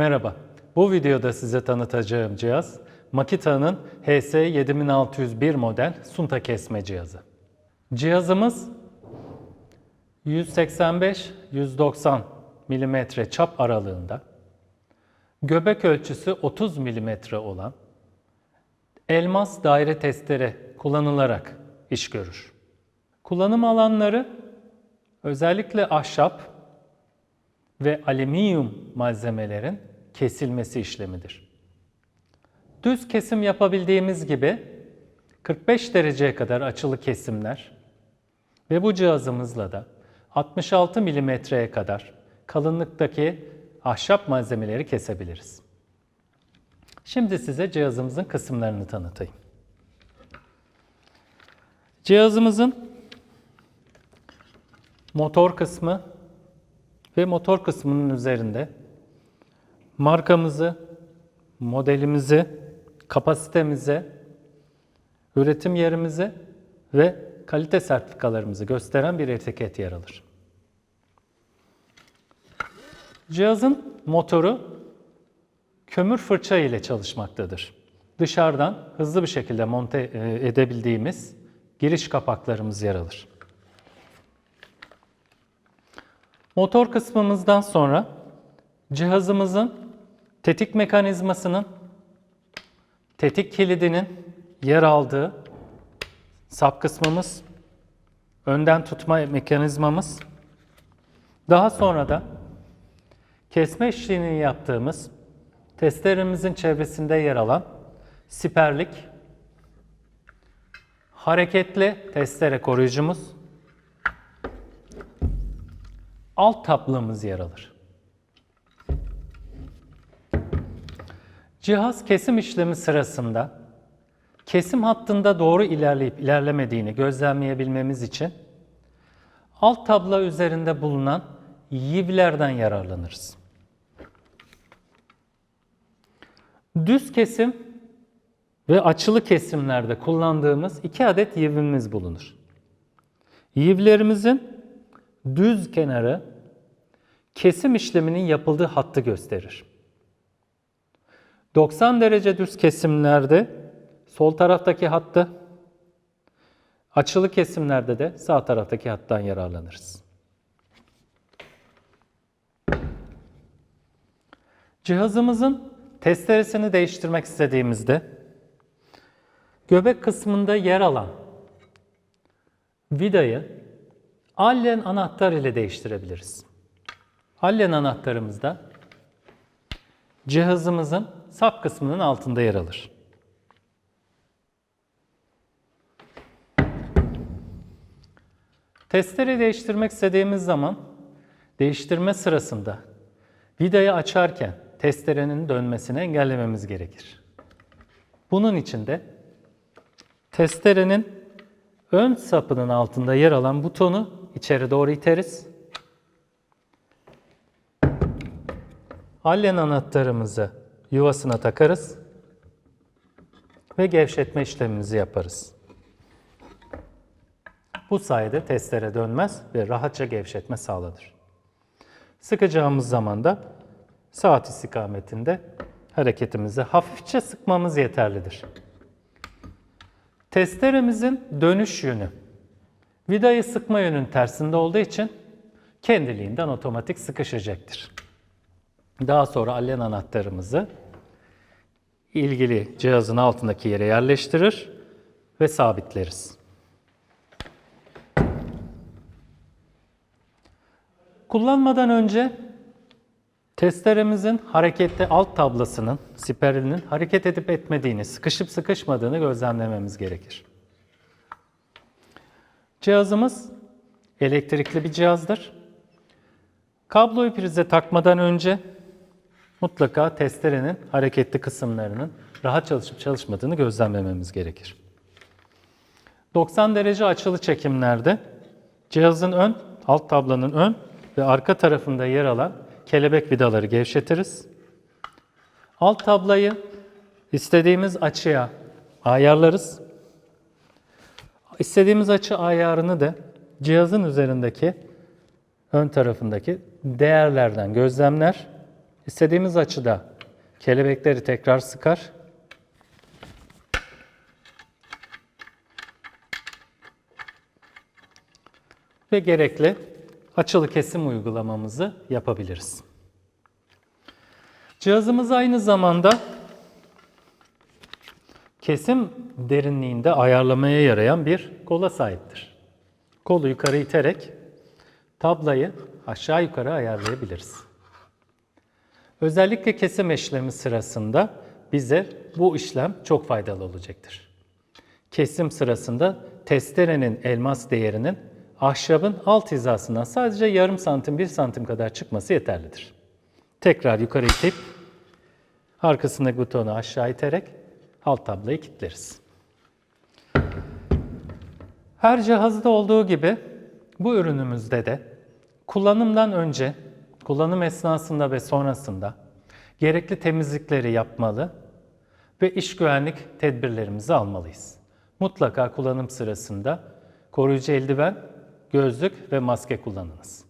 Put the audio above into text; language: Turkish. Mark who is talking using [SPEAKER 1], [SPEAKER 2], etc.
[SPEAKER 1] Merhaba. Bu videoda size tanıtacağım cihaz Makita'nın HS7601 model sunta kesme cihazı. Cihazımız 185-190 mm çap aralığında, göbek ölçüsü 30 mm olan elmas daire testere kullanılarak iş görür. Kullanım alanları özellikle ahşap ve alüminyum malzemelerin kesilmesi işlemidir. Düz kesim yapabildiğimiz gibi 45 dereceye kadar açılı kesimler ve bu cihazımızla da 66 milimetreye kadar kalınlıktaki ahşap malzemeleri kesebiliriz. Şimdi size cihazımızın kısımlarını tanıtayım. Cihazımızın motor kısmı ve motor kısmının üzerinde markamızı, modelimizi, kapasitemizi, üretim yerimizi ve kalite sertifikalarımızı gösteren bir etiket yer alır. Cihazın motoru kömür fırça ile çalışmaktadır. Dışarıdan hızlı bir şekilde monte e, edebildiğimiz giriş kapaklarımız yer alır. Motor kısmımızdan sonra cihazımızın tetik mekanizmasının, tetik kilidinin yer aldığı sap kısmımız, önden tutma mekanizmamız, daha sonra da kesme işlemini yaptığımız testeremizin çevresinde yer alan siperlik, hareketli testere koruyucumuz, alt tablamız yer alır. Cihaz kesim işlemi sırasında kesim hattında doğru ilerleyip ilerlemediğini gözlemleyebilmemiz için alt tabla üzerinde bulunan yivlerden yararlanırız. Düz kesim ve açılı kesimlerde kullandığımız iki adet yivimiz bulunur. Yivlerimizin düz kenarı kesim işleminin yapıldığı hattı gösterir. 90 derece düz kesimlerde sol taraftaki hattı, açılı kesimlerde de sağ taraftaki hattan yararlanırız. Cihazımızın testeresini değiştirmek istediğimizde göbek kısmında yer alan vidayı Allen anahtar ile değiştirebiliriz. Allen anahtarımızda cihazımızın sap kısmının altında yer alır. Testleri değiştirmek istediğimiz zaman değiştirme sırasında vidayı açarken testerenin dönmesini engellememiz gerekir. Bunun için de testerenin ön sapının altında yer alan butonu içeri doğru iteriz. Allen anahtarımızı yuvasına takarız ve gevşetme işlemimizi yaparız. Bu sayede testere dönmez ve rahatça gevşetme sağlanır. Sıkacağımız zaman da saat istikametinde hareketimizi hafifçe sıkmamız yeterlidir. Testeremizin dönüş yönü vidayı sıkma yönünün tersinde olduğu için kendiliğinden otomatik sıkışacaktır. Daha sonra allen anahtarımızı ilgili cihazın altındaki yere yerleştirir ve sabitleriz. Kullanmadan önce testeremizin harekette alt tablasının, siperinin hareket edip etmediğini, sıkışıp sıkışmadığını gözlemlememiz gerekir. Cihazımız elektrikli bir cihazdır. Kabloyu prize takmadan önce mutlaka testerenin hareketli kısımlarının rahat çalışıp çalışmadığını gözlemlememiz gerekir. 90 derece açılı çekimlerde cihazın ön, alt tablanın ön ve arka tarafında yer alan kelebek vidaları gevşetiriz. Alt tablayı istediğimiz açıya ayarlarız. İstediğimiz açı ayarını da cihazın üzerindeki ön tarafındaki değerlerden gözlemler İstediğimiz açıda kelebekleri tekrar sıkar. Ve gerekli açılı kesim uygulamamızı yapabiliriz. Cihazımız aynı zamanda kesim derinliğinde ayarlamaya yarayan bir kola sahiptir. Kolu yukarı iterek tablayı aşağı yukarı ayarlayabiliriz. Özellikle kesim işlemi sırasında bize bu işlem çok faydalı olacaktır. Kesim sırasında testerenin elmas değerinin ahşabın alt hizasından sadece yarım santim, bir santim kadar çıkması yeterlidir. Tekrar yukarı itip arkasındaki butonu aşağı iterek alt tablayı kilitleriz. Her cihazda olduğu gibi bu ürünümüzde de kullanımdan önce, kullanım esnasında ve sonrasında gerekli temizlikleri yapmalı ve iş güvenlik tedbirlerimizi almalıyız. Mutlaka kullanım sırasında koruyucu eldiven, gözlük ve maske kullanınız.